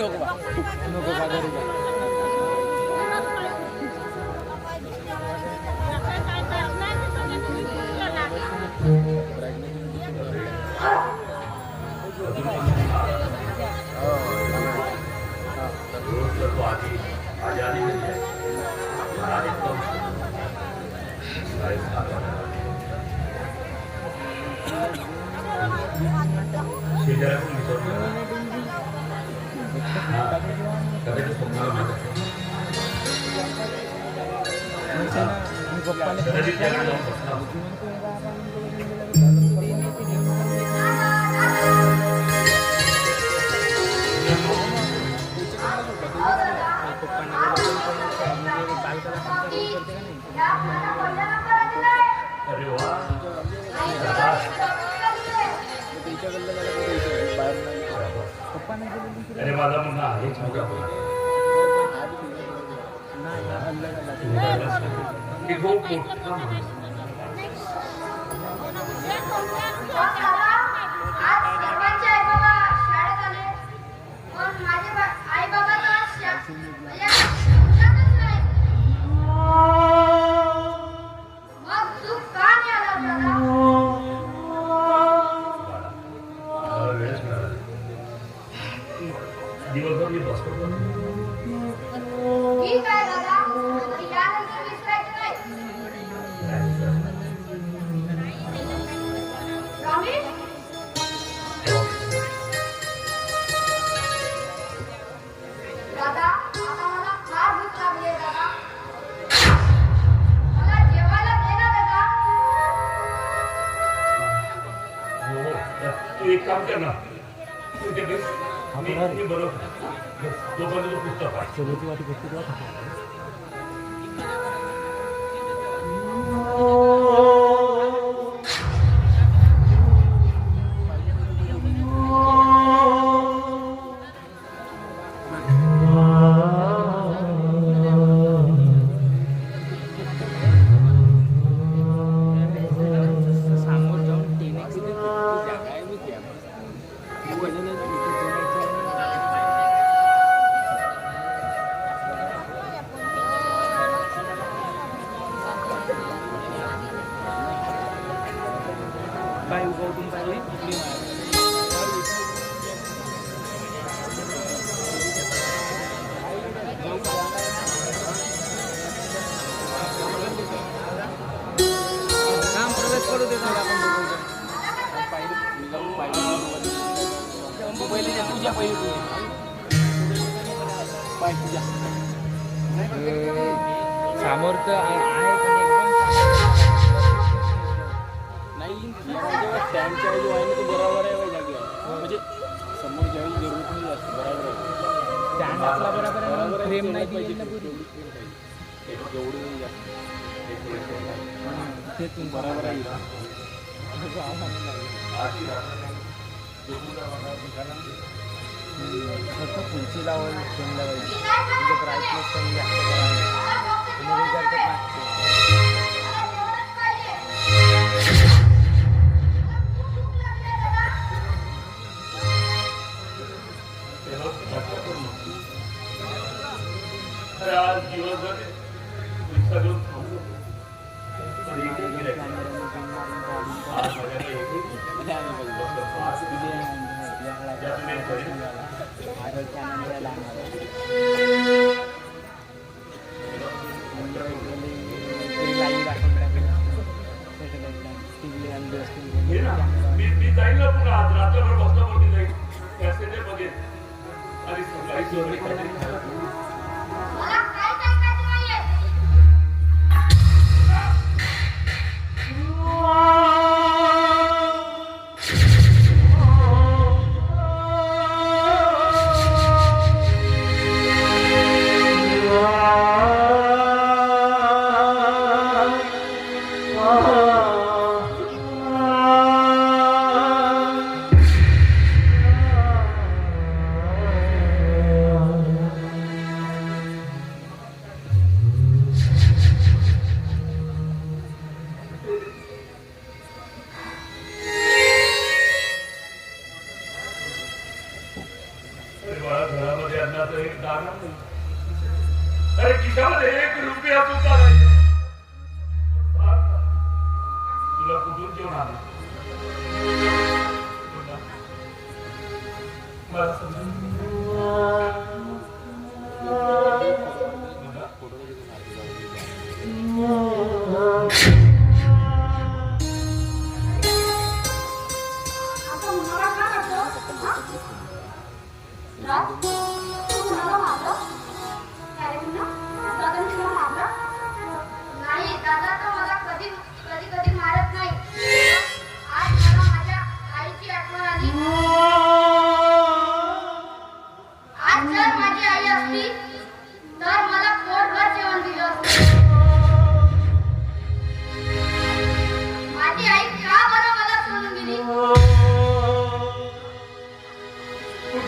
の子が。अरे माझा मुलगा आहेच Digopo. Digopo. तू एक काम कर. ना तू ते बस मी बरोबर तोपर्यंत पुस्तक वाटी गोष्टी पाय उभा उठून पाहिजे इकडे काम प्रवेश करू दे आपण पहिले जा, पहिले पाय तुझ्या समोर स्टँड असला बरोबर आहे. फ्रेम नाही पाहिजे जेवढी ते बरोबर आहे फक्त खुर्ची लावून ठेवून म्हणजे ब्राईटनेस कमी जास्त करावी तुम्ही जाईल ना पुन्हा आज रात्रभर बसल्यावरती जाईल पॅसेंजर बघेन आणि सकाळी 아.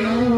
Oh.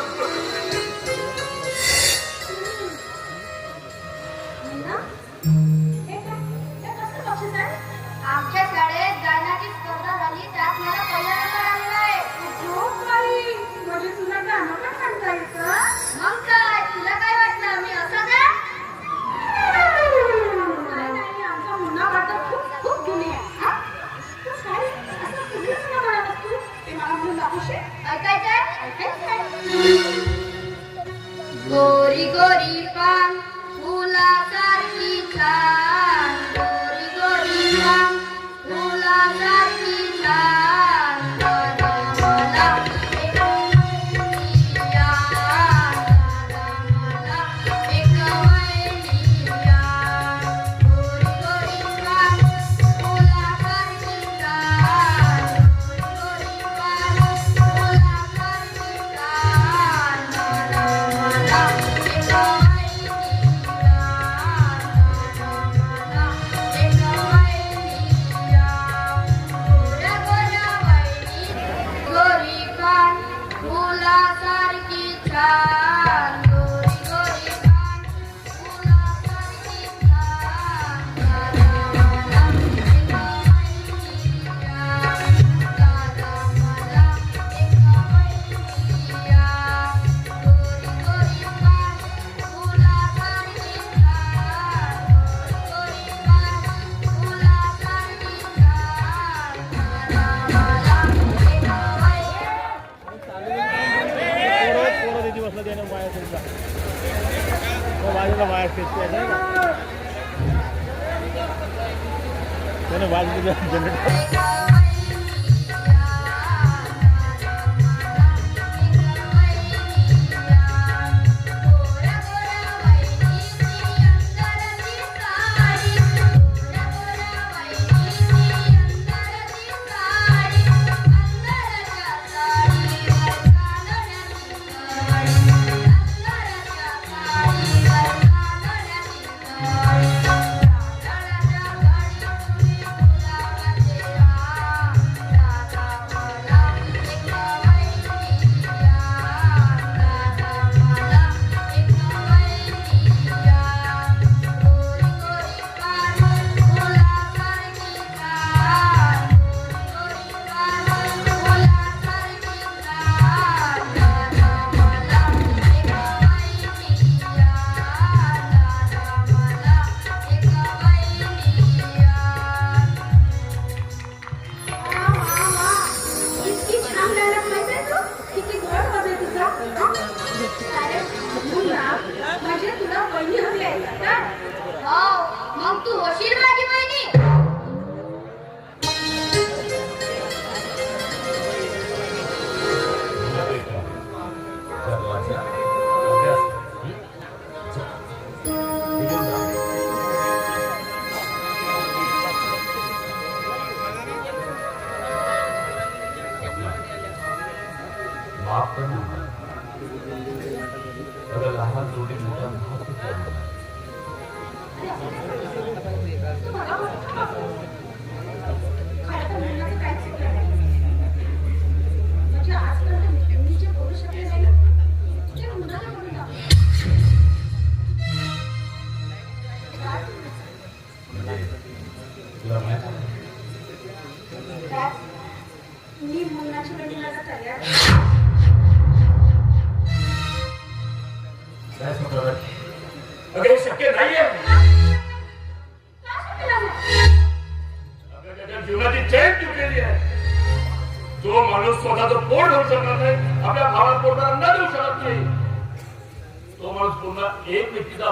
uma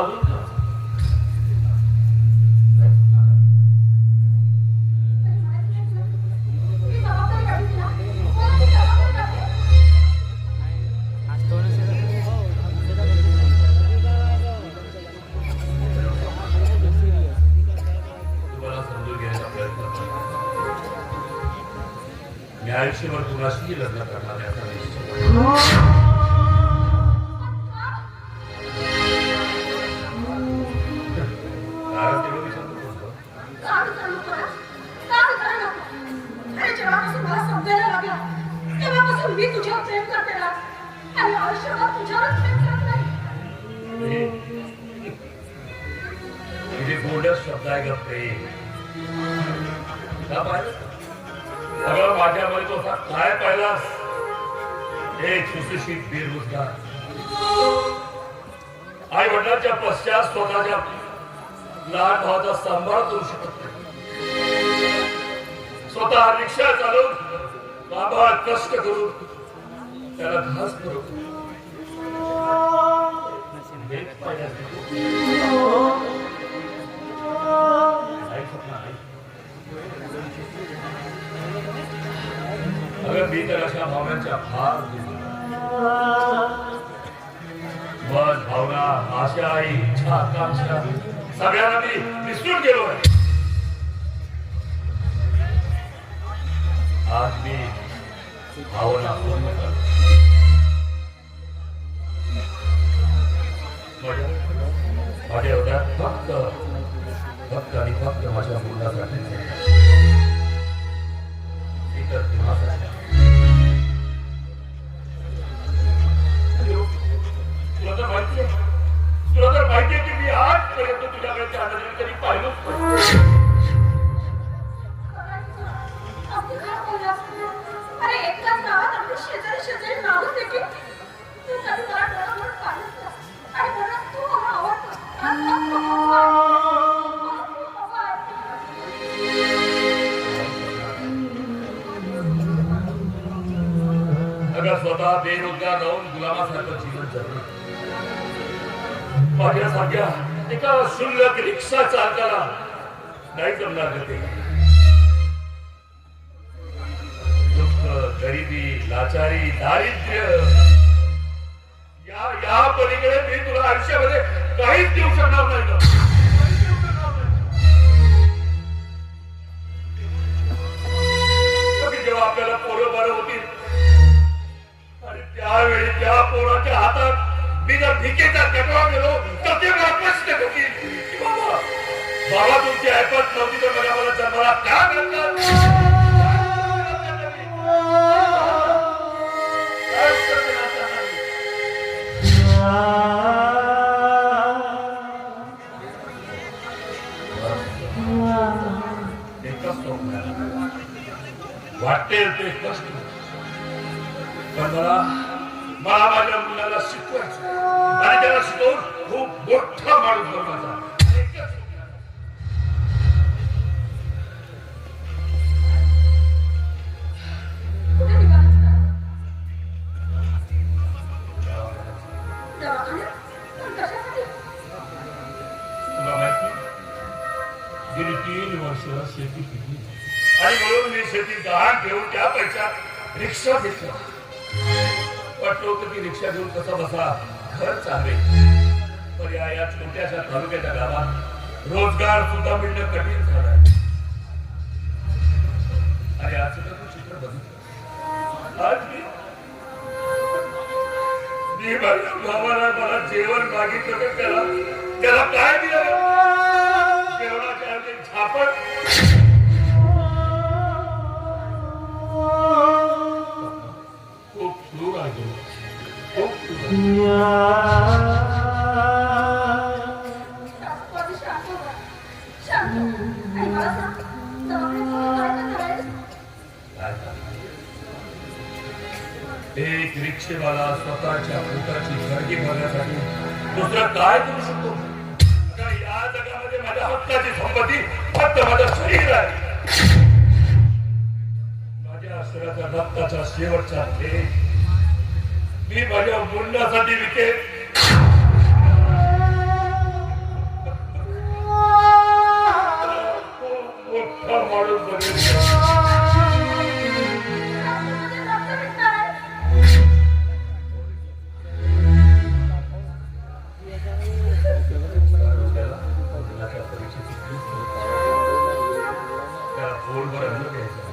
única! तुझ्यावर प्रेम करते ना. आणि आयुष्यभर तुझ्यावरच प्रेम करत नाही. किती शब्द आहे प्रेम सगळं तो काय पाहिलास एक सुशिक्षित बेरोजगार आई वडिलांच्या पश्चात स्वतःच्या लहान भावाचा सांभाळ करू शकत नाही स्वतः रिक्षा चालवून बाबा कष्ट करून त्याला घास करून हेच पाहिल्यास आई स्वप्न आहे. अगं मी अशा भावनांच्या फार मन भावना, आशा इच्छा, आकांक्षा। सगळ्यांना मी विसरून गेलो आहे आज मी भावना पूर्ण करतो माझ्या एवढ्या फक्त फक्त आणि फक्त माझ्या मुलासाठी इतर कुणासाठी तुला तर माहिती आहे तुला तर माहिती आहे की मी आजपर्यंत तुझ्याकडे वाटेल ते कष्ट. पण मला मला माझ्या मुलाला शिकवायचं आणि त्याला शिकवून खूप मोठा माणूस बनवायचा रिक्षा घेतली. पटलो तर रिक्षा घेऊन कसा बसा घर चालवे पण या या छोट्याशा तालुक्याच्या गावात रोजगार सुद्धा मिळणं कठीण झालं अरे आज सुद्धा तू चित्र बघितलं. मी माझ्या भावाला मला जेवण मागितलं तर त्याला त्याला काय दिलं? जेवणाच्या छापत एक रिक्षेवाला स्वतःच्या पोटाची गर्दी भरण्यासाठी दुसरं काय करू शकतो? या जगामध्ये माझ्या हक्काची संपत्ती फक्त माझं शरीर आहे. माझ्या शरीराच्या रक्ताचा शेवटचा हे मी माझ्या मुंडासाठी विकेल मोठा माणूस बनेल रक्तामध्ये रक्त निघणार आहे. त्याला फोनवर अन्न घ्यायचं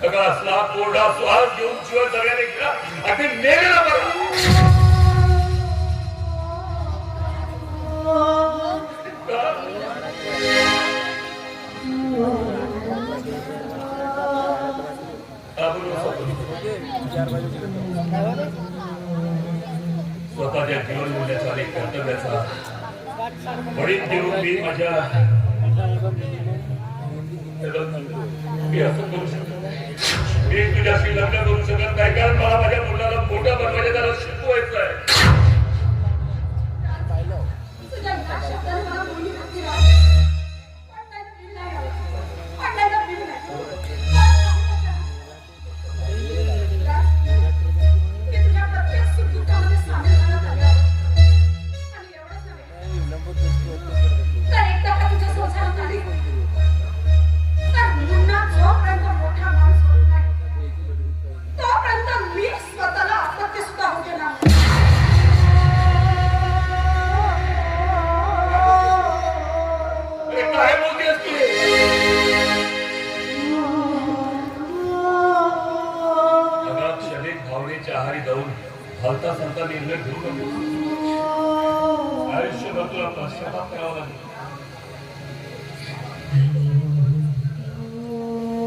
सगळा असला कोरडा श्वास घेऊन जीवन जगण्याने गेला अगदी मेलेला बरा स्वतःच्या जीवन मूल्याचा आणि कर्तव्याचा वडील देऊन मी माझ्या मी असं करू शकत. मी तुझ्याशी लग्न करू शकत नाही. कारण मला माझ्या मुलाला मोठा बनवायचं त्याला शिकवायचं आहे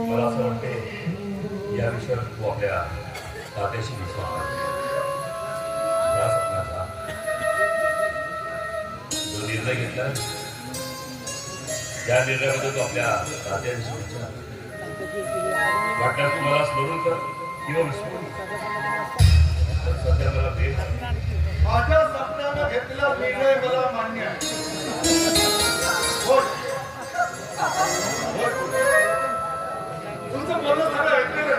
मला असं वाटते या विषयावर तू आपल्या तात्याशी विश्वास या स्वप्नाचा जो निर्णय घेतला या निर्णयाबद्दल तू आपल्या तात्यांशी विचार वाटल्यास तू मला स्मरून कर किंवा विस्मरून सध्या मला भेट माझ्या सपनानं घेतलेला निर्णय मला मान्य आहे. तुमचं बोलणं सगळं ऐकलेलं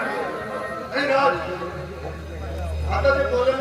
आता ते सगळं